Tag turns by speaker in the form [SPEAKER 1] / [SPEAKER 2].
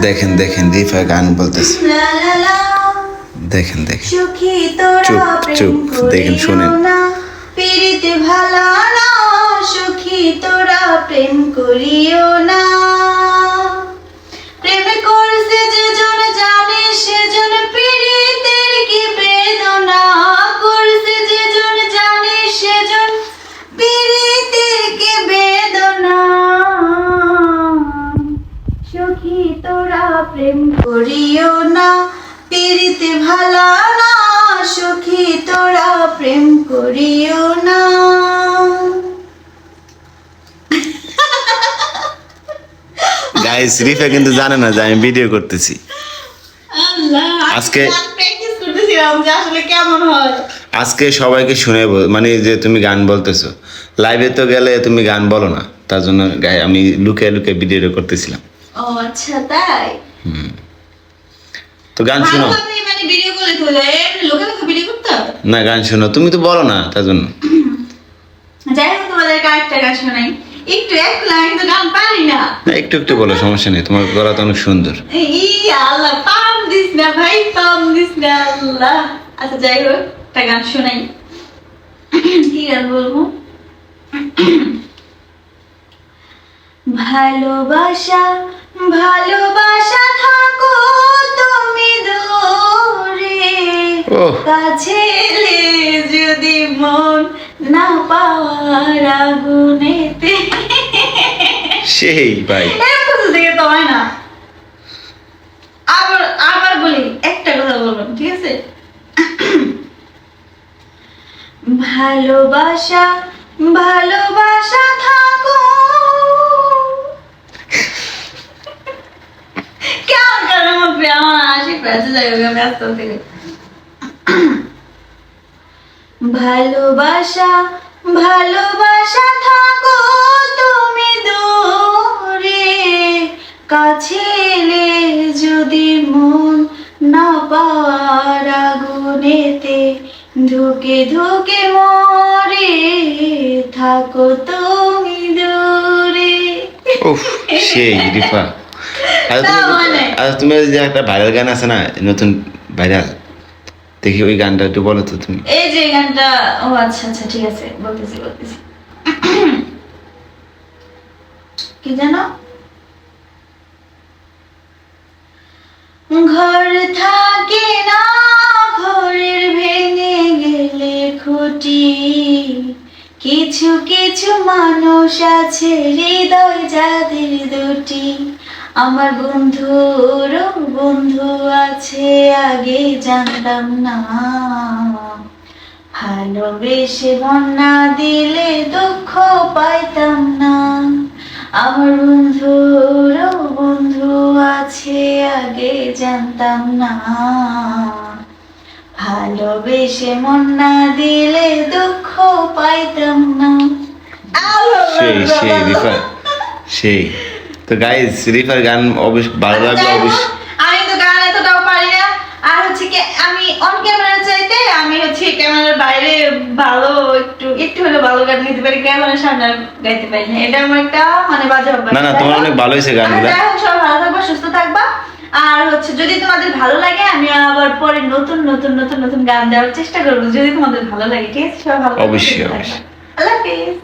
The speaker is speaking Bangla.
[SPEAKER 1] দেখেন দেখেন রিফা গান বলতেছে। দেখেন দেখেন।
[SPEAKER 2] সুখী তোরা
[SPEAKER 1] চুপ, চুপ, দেখেন, শুনেন।
[SPEAKER 2] পিরিতে ভালো না সুখী তোরা প্রেম করিও না। সখী তোরা প্রেম করিও না পীড়িতে ভালা না সখী তোরা প্রেম করিও না।
[SPEAKER 1] গাইস রিফা কিন্তু জানে না যে আমি ভিডিও করতেছি। আজকে-
[SPEAKER 2] হয়।
[SPEAKER 1] আজকে সবাইকে শুনে বল- মানে যে তুমি গান বলতেছো লাইভে তো গেলে তুমি গান বলো না তার জন্য গায়ে আমি লুকে লুকিয়ে ভিডিও করতেছিলাম।
[SPEAKER 2] ও আচ্ছা তাই?
[SPEAKER 1] তো গান শোনো। না গান শোনো। তুমি তো বলো না তার জন্য।
[SPEAKER 2] যাই হোক তোমাদের আরেকটা গান শোনাই। একটু এক লাইন তো গান পারি না।
[SPEAKER 1] না একটু একটু বলো সমস্যা নেই। তোমার গলা তো অনেক সুন্দর।
[SPEAKER 2] ই আল্লাহ পাম দিস না ভাই পাম দিস না আল্লাহ। আচ্ছা যাই হোক একটা গান শোনাই। কি গান বলব? ভালোবাসা ভালোবাসা থাকো তুমি দূরে কাছে যদি মন না পাওয়ার আগুনেতে।
[SPEAKER 1] সেই ভাই।
[SPEAKER 2] তো হয় না। আবার আবার বলি একটা কথা বলবেন ঠিক আছে? ভালোবাসা ভালোবাসা থাকো আস্তে ভালোবাসা ভালোবাসা থাকো তুমি দূরে, কাছে এলে যদি মন না পাওয়ার আগুনেতে ধুকে ধুকে মরে থাকো তুমি দূরে।
[SPEAKER 1] সেই রিফা আর তুমি
[SPEAKER 2] মানে?
[SPEAKER 1] ওই যে একটা ভাইরাল গান আছে না নতুন ভাইরাল দেখি ওই গানটা একটু বলো তো তুমি।
[SPEAKER 2] এই যে গানটা ও আচ্ছা আচ্ছা ঠিক আছে বলতেছি বলতেছি। কি জানো ঘর থাকে না ঘরের ভেঙে গেলে খুঁটি। কিছু কিছু মানুষ আছে হৃদয় যাদের দুটি। আমার বন্ধুর বন্ধু আছে আগে জানতাম না। ভালোবেসে বন্যা দিলে দুঃখ পাইতাম না। আমার বন্ধুর বন্ধু আছে আগে জানতাম না। ভালোবেসে মন না দিলে দুঃখ পাইতাম না।
[SPEAKER 1] সেই সেই সেই। তো গাইজ রিফার গান অবশ্য ভালো লাগল অবশ্য
[SPEAKER 2] আমি তো গান এতটাও পারি না। আর হচ্ছে কি আমি অন ক্যামেরা চাইতে আমি হচ্ছে ক্যামেরার বাইরে ভালো একটু একটু হলে ভালো গান গাইতে পারি ক্যামেরার সামনে গাইতে পারি না। এটা আমার একটা মানে বাজে অভ্যাস।
[SPEAKER 1] না না তোমার অনেক ভালো হয়েছে গানগুলো।
[SPEAKER 2] আর যাই হোক, সবাই ভালো থাকবা সুস্থ থাকবা। আর হচ্ছে যদি তোমাদের ভালো লাগে আমি আবার পরে নতুন নতুন নতুন নতুন গান দেওয়ার চেষ্টা করব। যদি তোমাদের ভালো লাগে ঠিক আছে? সবাই ভালো
[SPEAKER 1] অবশ্যই। অবশ্যই।
[SPEAKER 2] আল্লাহ হাফিজ।